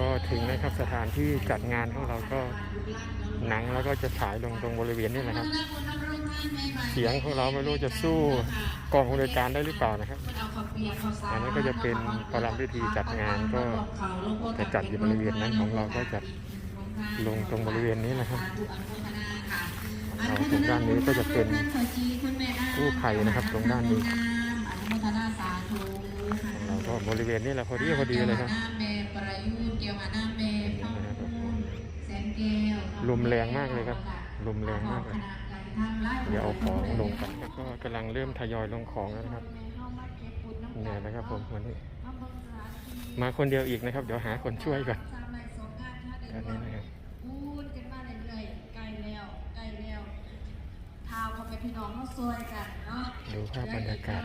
ก็ถึงนะครับสถานที่จัดงานของเราก็หนังแล้วก็จะฉายลงตรงบริเวณนี้นะครับ เสียงของเราไม่รู้จะสู้กองบริการได้หรือเปล่านะครับ อันนั้ก็จะเป็นประลัมพิธีจัดงานก็จะจัดอยู่บริเวณนั้นของเราก็จะลงตรงบริเวณนี้นะครับเราตรงด้านนี้ก็จะเป็นกู้ภัยนะครับ ตรงด้านนี้เราก็บริเวณนี้แหละพอดีพอดีเลยครับ ลมแรงมากเลยครับลมแรงมากเลยเดี๋ยวเอาของลงกันแล้วก็กำลังเริ่มทยอยลงของแล้วนะครับเนี่ยนะครับผมวันนี้ มาคนเดียวอีกนะครับ เดี๋ยวหาคนช่วยก่อนตอนนี้นะครับพูดกันมาเรื่อยๆใกล้แล้วใกล้แล้วทาวเขาไปพี่น้องเขาซวยกันเนาะดูภาพบรรยากาศ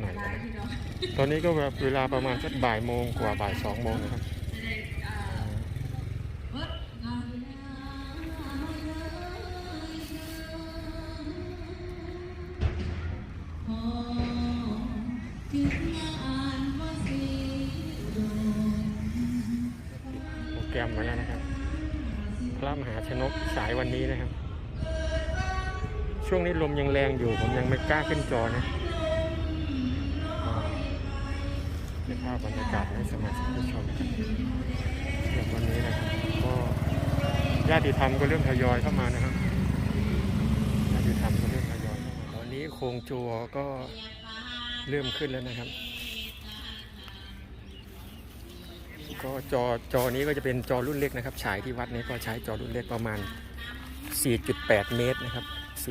หน่อยหลายนะพี่น้องตอนนี้ก็แบบเวลาประมาณสักบ่ายโมงกว่าบ่ายสองโมงนะครับ แกรมมาแล้วนะครับ พระมหาชนกสายวันนี้นะครับ ช่วงนี้ลมยังแรงอยู่ ผมยังไม่กล้าขึ้นจอนะเป็นภาพบรรยากาศให้สมาชิกได้ชมกันสำหรับวันนี้นะครับก็ญาติธรรมก็เริ่มทยอยเข้ามานะครับญาติธรรมก็เริ่มทยอยเข้ามาตอนนี้โครงจัวก็เริ่มขึ้นแล้วนะครับ ก็จอจอนี้ก็จะเป็นจอรุ่นเล็กนะครับ ฉายที่วัดนี้ก็ใช้จอรุ่นเล็กประมาณ 4.8 เมตรนะครับ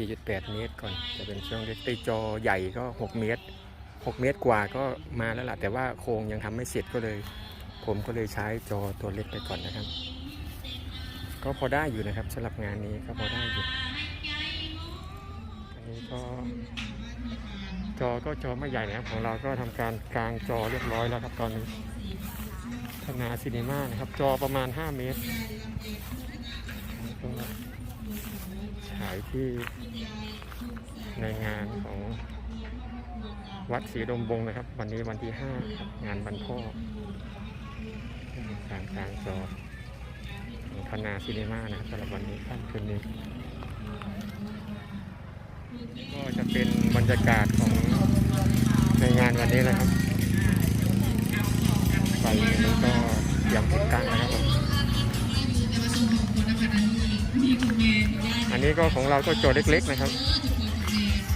4.8 เมตรก่อนจะเป็นช่วงเล็กไอจอใหญ่ก็ 6 เมตร 6 เมตรกว่าก็มาแล้วล่ะแต่ว่าโครงยังทำไม่เสร็จก็เลย ผมก็เลยใช้จอตัวเล็กไปก่อนนะครับ ก็พอได้อยู่นะครับสำหรับงานนี้ก็พอได้อยู่อันนี้ก็จอก็จอไม่ใหญ่นะครับของเราก็ทำการกลางจอเรียบร้อยแล้วครับตอนนี้ ธนาซีเนมานะครับ จอประมาณ 5 เมตรก็ฉายที่ในงานของวัดศรีดมบงนะครับ วันนี้วันที่ 5 ครับงานบรรพ่อการกลางจอของธนาซีเนมานะครับสำหรับวันนี้ค่ำคืนนี้ ก็จะเป็นบรรยากาศของในงานวันนี้นะครับ ฟนี้ก็เตรียมติดตั้งนะครับผมอันนี้ก็ของเราก็จอเล็ก ๆ นะครับ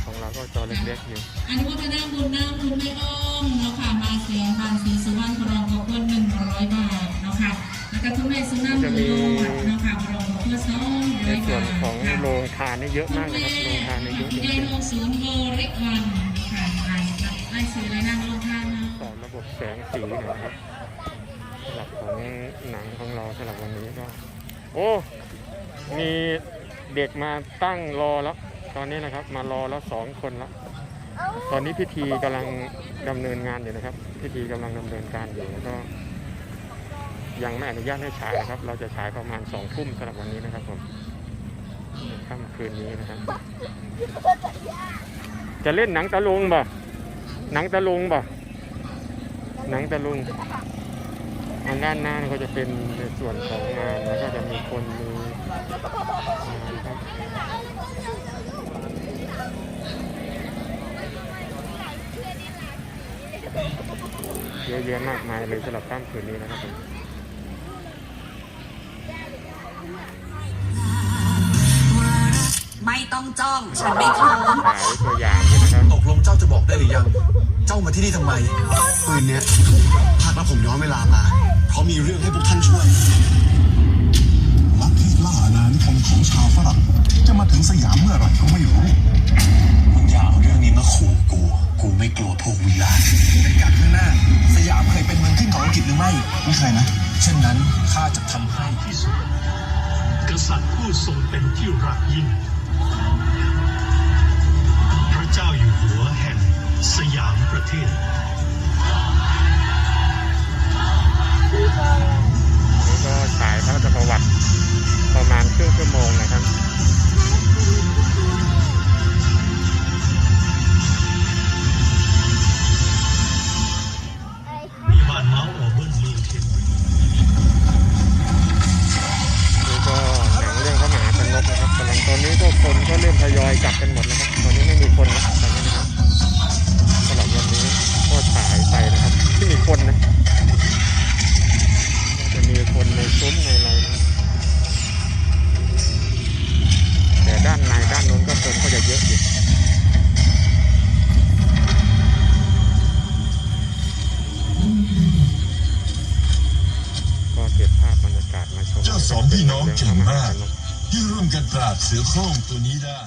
ของเราก็จอเล็กๆอยู่อันนี้ว่าจะนั่งบุญนั่งบุญไม่อ้อมเนาะค่ะมาเสียภาษีสุวรรณพรองกับเพื่อนหนึ่งร้อยบาทเนาะค่ะแล้วก็ทุกแม่สุนัขบุญรอดเนาะค่ะพรองกับเพื่อนสองในร้อยส่วบานทของโรงทานนี่เยอะมากนะครับโรงทานนี่เยอะจยายริงโรงศูนย์โบริวันค่ะไล่ซื้อเลยนั่งลงท่านเนาะๆต่อ ระบบแสงสีหนะครับสำหรับของหนังของเราสำหรับวันนี้ก็ โอ้ มีเด็กมาตั้งรอแล้ว ตอนนี้นะครับ มารอแล้วสองคนแล้วตอนนี้พิธีกำลังดำเนินงานอยู่นะครับ พิธีกำลังดำเนินการอยู่ก็ ยังไม่อนุญาตให้ฉายนะครับ เราจะฉายประมาณสองทุ่มสำหรับวันนี้นะครับผมค่ำคืนนี้นะครับ จะเล่นหนังตะลุงบ่หนังตะลุงบ่ หนังตะลุงอันด้านหน้านี่ก็จะเป็นในส่วนของงานแล้วก็จะมีคนมีงานครับเยอะแยะมากมายเลยสำหรับค่ำคืนนี้นะครับผมไม่ต้องจ้อง ฉันไม่พร้อมฉายตัวอย่างด้วยนะครับ ตกลงเจ้าจะบอกได้หรือยังเจ้ามาที่นี่ทำไมปืนเนี้ยหากรับผมย้อนเวลามา เพราะมีเรื่องให้พวกท่านช่วยลัทธิล่าอาณานิคมของชาวฝรั่งจะมาถึงสยามเมื่อไหร่ก็ไม่รู้มึงอย่าเอาเรื่องนี้มาขู่กู กูไม่กลัวพวกวิญญาณในการข้างหน้า สยามเคยเป็นเมืองขึ้นของอังกฤษหรือไม่ไม่เคยนะเช่นนั้นข้าจะทำให้ที่สุดกษัตริย์ผู้ทรงเป็นที่รักยิ่ง สยามประเทศ เจ้าสองพี่น้องเก่งมาก ที่ร่วมกันปราบเสือโคร่งตัวนี้ได้